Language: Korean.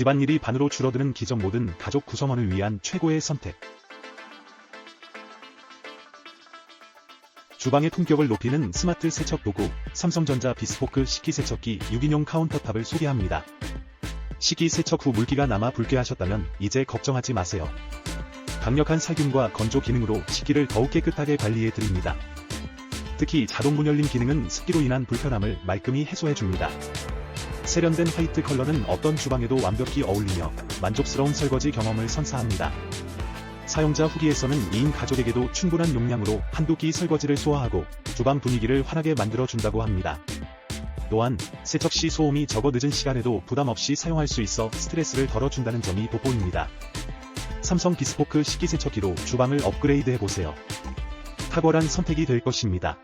집안일이 반으로 줄어드는 기적 모든 가족 구성원을 위한 최고의 선택. 주방의 품격을 높이는 스마트 세척 도구, 삼성전자 비스포크 식기세척기 6인용 카운터탑을 소개합니다. 식기세척 후 물기가 남아 불쾌하셨다면 이제 걱정하지 마세요. 강력한 살균과 건조 기능으로 식기를 더욱 깨끗하게 관리해 드립니다. 특히 자동 문 열림 기능은 습기로 인한 불편함을 말끔히 해소해줍니다. 세련된 화이트 컬러는 어떤 주방에도 완벽히 어울리며 만족스러운 설거지 경험을 선사합니다. 사용자 후기에서는 2인 가족에게도 충분한 용량으로 한두 끼 설거지를 소화하고 주방 분위기를 환하게 만들어준다고 합니다. 또한 세척 시 소음이 적어 늦은 시간에도 부담 없이 사용할 수 있어 스트레스를 덜어준다는 점이 돋보입니다. 삼성 비스포크 식기세척기로 주방을 업그레이드해보세요. 탁월한 선택이 될 것입니다.